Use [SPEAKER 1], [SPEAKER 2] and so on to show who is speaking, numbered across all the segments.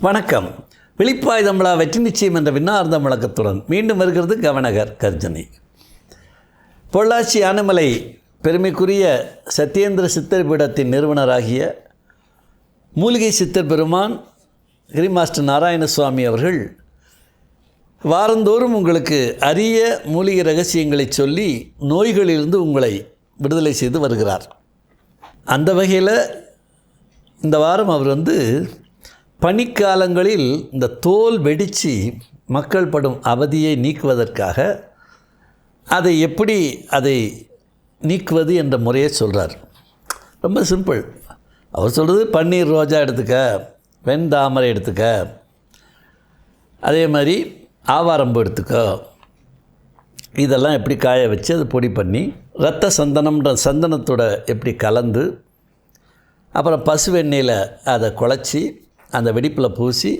[SPEAKER 1] வணக்கம். விழிப்பாய் தமிழா வெற்றி நிச்சயம் என்ற விண்ணார்ந்த முழக்கத்துடன் மீண்டும் வருகிறது கவனகர் கர்ஜனை. பொள்ளாச்சி ஆனமலை பெருமைக்குரிய சத்யேந்திர சித்தர் பீடத்தின் நிறுவனராகிய மூலிகை சித்தர் பெருமான் கிரிமாஸ்டர் நாராயணசுவாமி அவர்கள் வாரந்தோறும் உங்களுக்கு அரிய மூலிகை ரகசியங்களை சொல்லி நோய்களிலிருந்து உங்களை விடுதலை செய்து வருகிறார். அந்த வகையில் இந்த வாரம் அவர் வந்து பனிக்காலங்களில் இந்த தோல் வெடித்து மக்கள் படும் அவதியை நீக்குவதற்காக அதை எப்படி அதை நீக்குவது என்ற முறையை சொல்கிறார் ரொம்ப சிம்பிள். அவர் சொல்கிறது பன்னீர் ரோஜா எடுத்துக்க வெண்தாமரை எடுத்துக்க அதே மாதிரி ஆவாரம்பு எடுத்துக்கோ. இதெல்லாம் எப்படி காய வச்சு அதை பொடி பண்ணி ரத்த சந்தனம்ன்ற சந்தனத்தோட எப்படி கலந்து அப்புறம் பசு வெண்ணெயில் அதை குழச்சி அந்த வெடிப்பில் பூசி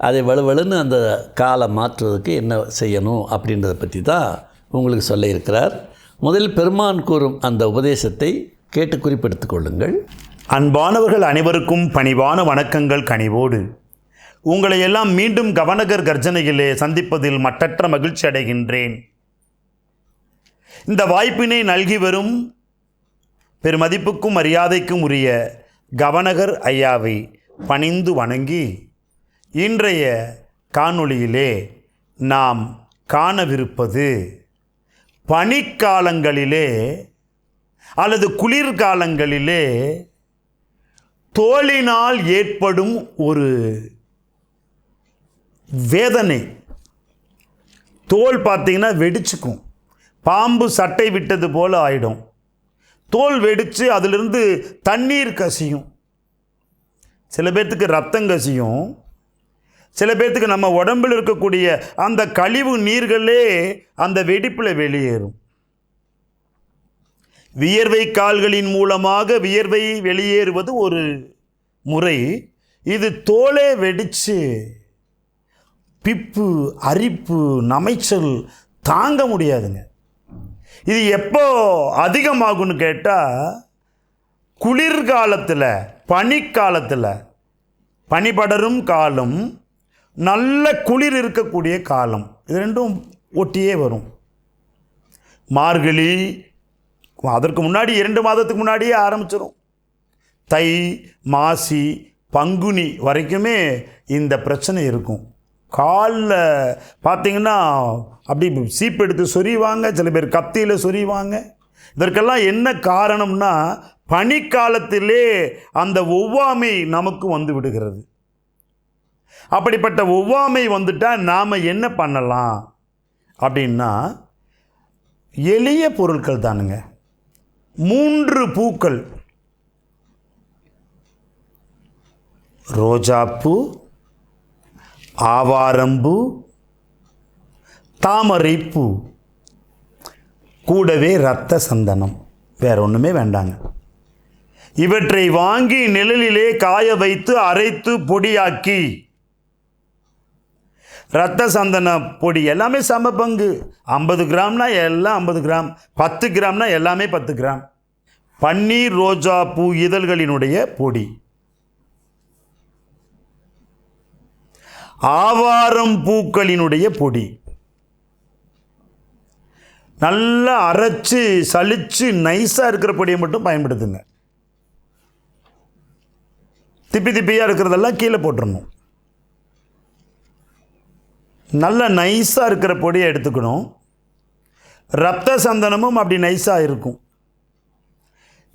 [SPEAKER 1] அதை வலுவலுன்னு அந்த காலை மாற்றுவதற்கு என்ன செய்யணும் அப்படின்றத பற்றி தான் உங்களுக்கு சொல்ல இருக்கிறார் முதலில் பெருமான் கூறும் அந்த உபதேசத்தை கேட்டு குறிப்பெடுத்துக் கொள்ளுங்கள்.
[SPEAKER 2] அன்பானவர்கள் அனைவருக்கும் பணிவான வணக்கங்கள் கனிவோடு. உங்களை எல்லாம் மீண்டும் கவனகர் கர்ஜனையிலே சந்திப்பதில் மட்டற்ற மகிழ்ச்சி அடைகின்றேன். இந்த வாய்ப்பினை நல்கி வரும் பெருமதிப்புக்கும் மரியாதைக்கும் உரிய கவனகர் ஐயாவை பணிந்து வணங்கி இன்றைய காணொளியிலே நாம் காணவிருப்பது பனிக்காலங்களிலே அல்லது குளிர்காலங்களிலே தோலினால் ஏற்படும் ஒரு வேதனை. தோல் பார்த்தீங்கன்னா வெடிச்சுக்கும். பாம்பு சட்டை விட்டது போல் ஆயிடும். தோல் வெடித்து அதிலிருந்து தண்ணீர் கசியும். சில பேர்த்துக்கு ரத்தம் கசியும். சில பேர்த்துக்கு நம்ம உடம்பில் இருக்கக்கூடிய அந்த கழிவு நீர்களே அந்த வெடிப்பில் வெளியேறும். வியர்வை கால்களின் மூலமாக வியர்வை வெளியேறுவது ஒரு முறை. இது தோலே வெடித்து பிப்பு அரிப்பு நமைச்சல் தாங்க முடியாதுங்க. இது எப்போ அதிகமாகும்னு கேட்டால் குளிர்காலத்தில் பனிக்காலத்தில் பனி படரும் காலம் நல்ல குளிர் இருக்கக்கூடிய காலம். இது ரெண்டும் ஒட்டியே வரும். மார்கழி அதற்கு முன்னாடி இரண்டு மாதத்துக்கு முன்னாடியே ஆரம்பிச்சிடும் தை மாசி பங்குனி வரைக்குமே இந்த பிரச்சனை இருக்கும். காலில் பார்த்தீங்கன்னா அப்படி சீப்பு எடுத்து சொறிவாங்க சில பேர் கத்தியில் சொறிவாங்க இதற்கெல்லாம் என்ன காரணம்னா பனிக்காலத்திலே அந்த ஒவ்வாமை நமக்கு வந்து விடுகிறது. அப்படிப்பட்ட ஒவ்வாமை வந்துட்டால் நாம் என்ன பண்ணலாம்? அப்படின்னா எளிய பொருட்கள் தானுங்க. மூன்று பூக்கள். ரோஜாப்பூ ஆவாரம்பூ தாமரைப்பூ. கூடவே ரத்த சந்தனம். வேற ஒன்றுமே வேண்டாங்க. இவற்றை வாங்கி நிழலிலே காய வைத்து அரைத்து பொடியாக்கி. ரத்த சந்தன பொடி எல்லாமே சம பங்கு. ஐம்பது கிராம்னா எல்லாம் ஐம்பது கிராம். பத்து கிராம்னா எல்லாமே பத்து கிராம். பன்னீர் ரோஜா பூ இதழ்களினுடைய பொடி. ஆவாரம் பூக்களினுடைய பொடி. நல்லா அரைச்சு சளிச்சு நைஸாக இருக்கிற பொடியை மட்டும் பயன்படுத்துங்க. திப்பி திப்பியாக இருக்கிறதெல்லாம் கீழே போட்டுடணும் நல்ல நைஸாக இருக்கிற பொடியை எடுத்துக்கணும். ரத்த சந்தனமும் அப்படி நைஸாக இருக்கும்.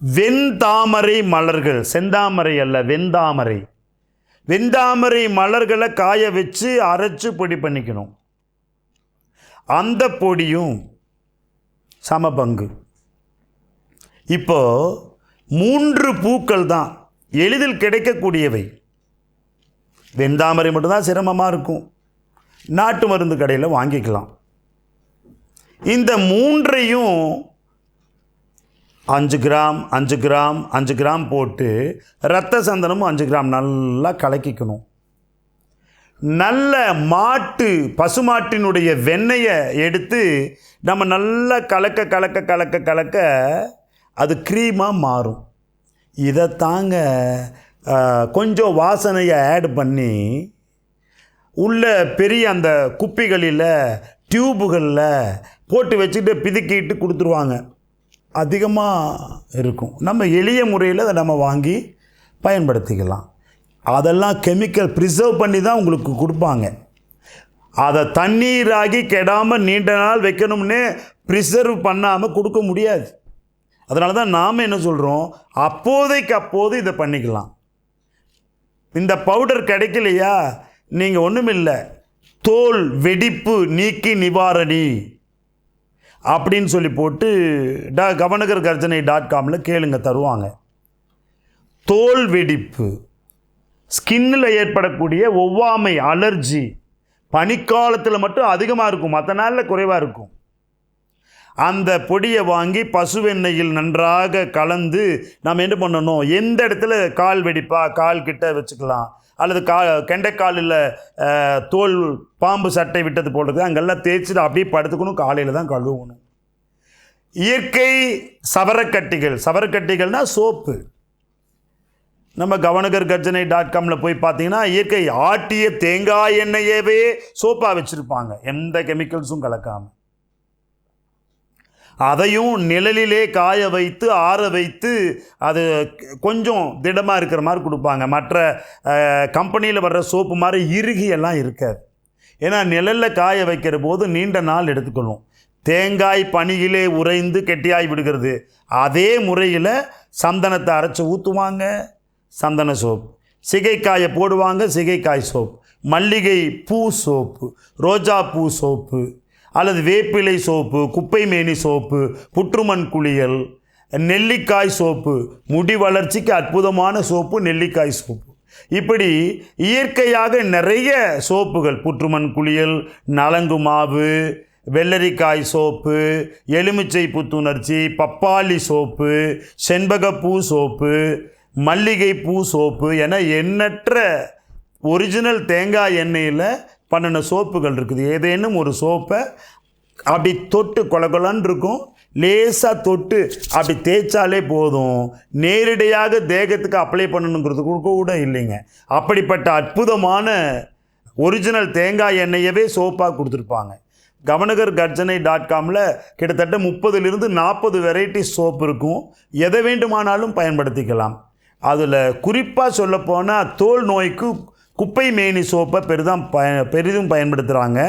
[SPEAKER 2] வெண்தாமரை மலர்கள் செந்தாமரை அல்ல வெண்தாமரை. வெண்தாமரை மலர்களை காய வச்சு அரைச்சு பொடி பண்ணிக்கணும். அந்த பொடியும் சம பங்கு இப்போ மூன்று பூக்கள் தான் எளிதில் கிடைக்கக்கூடியவை. வெந்தாமரை மட்டும்தான் சிரமமாக இருக்கும். நாட்டு மருந்து கடையில் வாங்கிக்கலாம். இந்த மூன்றையும் அஞ்சு கிராம் அஞ்சு கிராம் அஞ்சு கிராம் போட்டு ரத்த சந்தனமும் அஞ்சு கிராம் நல்லா கலக்கிக்கணும். நல்ல மாட்டு பசுமாட்டினுடைய வெண்ணெயை எடுத்து நம்ம நல்லா கலக்க கலக்க கலக்க கலக்க அது க்ரீமாக மாறும். இதை தாங்க கொஞ்சம் வாசனையை ஆட் பண்ணி உள்ள பெரிய அந்த குப்பிகளில் டியூபுகளில் போட்டு வச்சுட்டு பிதுக்கிட்டு கொடுத்துருவாங்க. அதிகமாக இருக்கும். நம்ம எளிய முறையில் அதை நம்ம வாங்கி பயன்படுத்திக்கலாம். அதெல்லாம் கெமிக்கல் ப்ரிசர்வ் பண்ணி தான் உங்களுக்கு கொடுப்பாங்க. அதை தண்ணீராகி கெடாமல் நீண்ட நாள் வைக்கணும்னு ப்ரிசர்வ் பண்ணாமல் கொடுக்க முடியாது. அதனால தான் நாம் என்ன சொல்கிறோம் அப்போதைக்கு அப்போது இதை பண்ணிக்கலாம். இந்த பவுடர் கிடைக்கலையா? நீங்கள் ஒன்றுமில்லை தோல் வெடிப்பு நீக்கி நிவாரணி. அப்படின்னு சொல்லி போட்டு டா கவனகர் கர்ஜனை டாட் காமில் கேளுங்க தருவாங்க. தோல் வெடிப்பு. ஸ்கின்னில் ஏற்படக்கூடிய ஒவ்வாமை அலர்ஜி பனிக்காலத்தில் மட்டும் அதிகமாக இருக்கும். மற்ற நாளில் குறைவாக இருக்கும். அந்த பொடியை வாங்கி பசுவெண்ணெயில் நன்றாக கலந்து நாம் என்ன பண்ணணும்? எந்த இடத்துல கால் வெடிப்பா? கால் கிட்ட வச்சுக்கலாம். அல்லது கா கெண்டைக்காலில் தோல் பாம்பு சட்டை விட்டது போடுறது அங்கெல்லாம் தேய்ச்சிட்டு அப்படியே படுத்துக்கணும். காலையில் தான் கழுவணும். இயற்கை சவரக்கட்டிகள். சவரக்கட்டிகள்னால் சோப்பு. நம்ம கவனகர் கர்ஜனை டாட் காமில் போய் பார்த்தீங்கன்னா இயற்கை ஆட்டிய தேங்காய் எண்ணெயவே சோப்பாக வச்சுருப்பாங்க. எந்த கெமிக்கல்ஸும் கலக்காமல் அதையும் நிழலிலே காய வைத்து ஆற வைத்து அது கொஞ்சம் திடமாக இருக்கிற மாதிரி கொடுப்பாங்க. மற்ற கம்பெனியில் வர்ற சோப்பு மாதிரி இறுகி எல்லாம் இருக்காது. ஏன்னா நிழலில் காய வைக்கிற போது நீண்ட நாள் எடுத்துக்கொள்ளும் தேங்காய் பனியிலே உறைந்து கெட்டியாகி விடுகிறது. அதே முறையில் சந்தனத்தை அரைச்சி ஊற்றுவாங்க சந்தன சோப்பு. சிகைக்காயை போடுவாங்க சிகைக்காய் சோப்பு. மல்லிகை பூ சோப்பு. ரோஜா பூ சோப்பு. அல்லது வேப்பிலை சோப்பு குப்பை மேனி சோப்பு புற்றுமண் குளியல் நெல்லிக்காய் சோப்பு முடி வளர்ச்சிக்கு அற்புதமான சோப்பு நெல்லிக்காய் சோப்பு. இப்படி இயற்கையாக நிறைய சோப்புகள் புற்றுமண் குளியல் நலங்கு மாவு வெள்ளரிக்காய் சோப்பு எலுமிச்சை புத்துணர்ச்சி பப்பாளி சோப்பு செண்பகப்பூ சோப்பு மல்லிகை பூ சோப்பு என எண்ணற்ற ஒரிஜினல் தேங்காய் எண்ணெயில் பண்ணின சோப்புகள் இருக்குது. ஏதேனும் ஒரு சோப்பை அப்படி தொட்டு கொல கொலன்னு இருக்கும். லேசாக தொட்டு அப்படி தேய்ச்சாலே போதும். நேரடியாக தேகத்துக்கு அப்ளை பண்ணணுங்கிறது கூட கூட இல்லைங்க. அப்படிப்பட்ட அற்புதமான ஒரிஜினல் தேங்காய் எண்ணெயவே சோப்பாக கொடுத்துருப்பாங்க. கவனகர் கர்ஜனை டாட் காமில் கிட்டத்தட்ட முப்பதுலேருந்து நாற்பது வெரைட்டி சோப் இருக்கும். எதை வேண்டுமானாலும் பயன்படுத்திக்கலாம். அதில் குறிப்பாக சொல்லப்போனால் தோல் நோய்க்கு குப்பை மேனி சோப்பை பெரிதும் பய பெரிதும் பயன்படுத்துகிறாங்க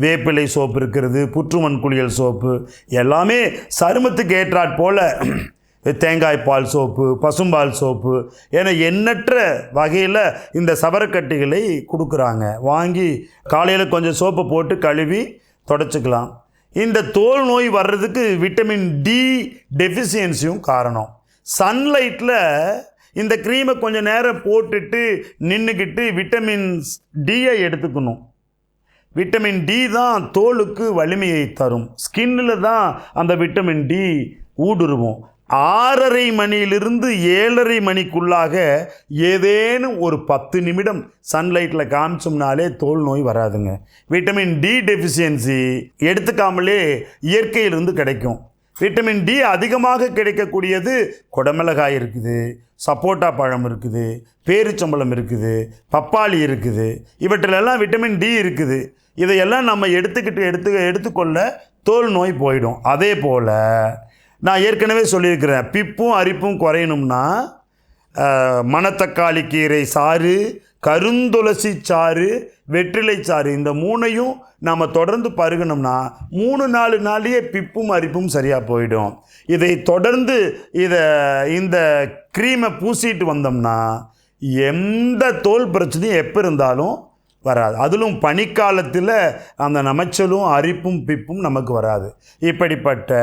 [SPEAKER 2] வேப்பிலை சோப்பு இருக்கிறது புற்றுமண் குளியல் சோப்பு எல்லாமே சருமத்துக்கு ஏற்றாற் போல் தேங்காய் பால் சோப்பு பசும்பால் சோப்பு என எண்ணற்ற வகையில் இந்த சவரக்கட்டிகளை கொடுக்குறாங்க. வாங்கி காலையில் கொஞ்சம் சோப்பை போட்டு கழுவி தொடச்சிக்கலாம். இந்த தோல் நோய் வர்றதுக்கு விட்டமின் டி டெஃபிஷியன்சியும் காரணம். சன்லைட்டில் இந்த க்ரீமை கொஞ்சம் நேரம் போட்டுட்டு நின்றுக்கிட்டு விட்டமின் டியை எடுத்துக்கணும். விட்டமின் டி தான் தோலுக்கு வலிமையை தரும். ஸ்கின்னில் தான் அந்த விட்டமின் டி ஊடுருவோம். ஆறரை மணியிலிருந்து ஏழரை மணிக்குள்ளாக ஏதேனும் ஒரு பத்து நிமிடம் சன்லைட்டில் காமிச்சோம்னாலே தோல் நோய் வராதுங்க. விட்டமின் டி டெஃபிஷியன்சி எடுத்துக்காமலே இயற்கையிலிருந்து கிடைக்கும். விட்டமின் டி அதிகமாக கிடைக்கக்கூடியது குடமிளகாய் இருக்குது சப்போட்டா பழம் இருக்குது பேரிச்சம்பழம் இருக்குது பப்பாளி இருக்குது. இவற்றிலெல்லாம் விட்டமின் டி இருக்குது. இதையெல்லாம் நம்ம எடுத்துக்கிட்டு எடுத்து எடுத்துக்கொள்ள தோல் நோய் போயிடும். அதே போல் நான் ஏற்கனவே சொல்லியிருக்கிறேன் பிப்பும் அரிப்பும் குறையணும்னா மணத்தக்காளி கீரை சாறு கருந்துளசி சாறு வெற்றிலை சாறு இந்த மூணையும் நாம் தொடர்ந்து பருகணும்னா மூணு நாலு நாளையே பிப்பும் அரிப்பும் சரியாக போயிடும். இதை தொடர்ந்து இதை இந்த க்ரீமை பூசிட்டு வந்தோம்னா எந்த தோல் பிரச்சனையும் எப்போ இருந்தாலும் வராது. அதிலும் பனிக்காலத்தில் அந்த நமைச்சலும் அரிப்பும் பிப்பும் நமக்கு வராது. இப்படிப்பட்ட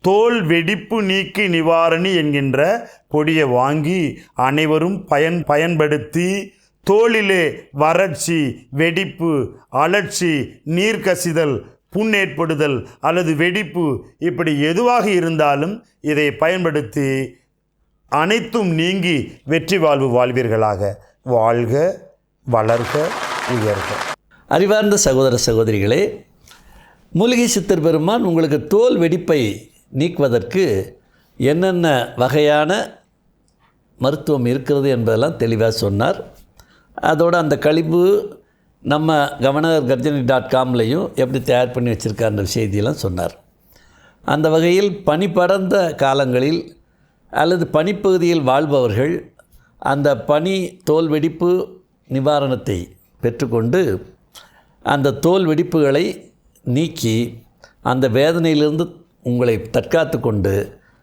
[SPEAKER 2] தோல் வெடிப்பு நீக்கி நிவாரணி என்கின்ற பொடியை வாங்கி அனைவரும் பயன் பயன்படுத்தி தோளிலே வறட்சி வெடிப்பு அலட்சி நீர் கசிதல் புண் ஏற்படுதல் அல்லது வெடிப்பு இப்படி எதுவாக இருந்தாலும் இதை பயன்படுத்தி அனைத்தும் நீங்கி வெற்றி வாழ்வு வாழ்வீர்களாக. வாழ்க வளர்க உயர்க.
[SPEAKER 1] அறிவார்ந்த சகோதர சகோதரிகளே மூலிகை சித்தர் பெருமான் உங்களுக்கு தோல் வெடிப்பை நீக்குவதற்கு என்னென்ன வகையான மருத்துவம் இருக்கிறது என்பதெல்லாம் தெளிவாக சொன்னார். அதோடு அந்த கழிவு நம்ம கவர்னர் கர்ஜனி டாட் காம்லேயும் எப்படி தயார் பண்ணி வச்சுருக்கா அந்த செய்தியெல்லாம் சொன்னார். அந்த வகையில் பனி படர்ந்த காலங்களில் அல்லது பனிப்பகுதியில் வாழ்பவர்கள் அந்த பனி தோல் வெடிப்பு நிவாரணத்தை பெற்றுக்கொண்டு அந்த தோல் வெடிப்புகளை நீக்கி அந்த வேதனையிலிருந்து உங்களை தற்காத்து கொண்டு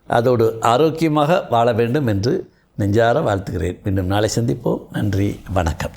[SPEAKER 1] அதோடு ஆரோக்கியமாக வாழ வேண்டும் என்று நெஞ்சார வாழ்த்துகிறேன். மீண்டும் நாளை சந்திப்போம். நன்றி. வணக்கம்.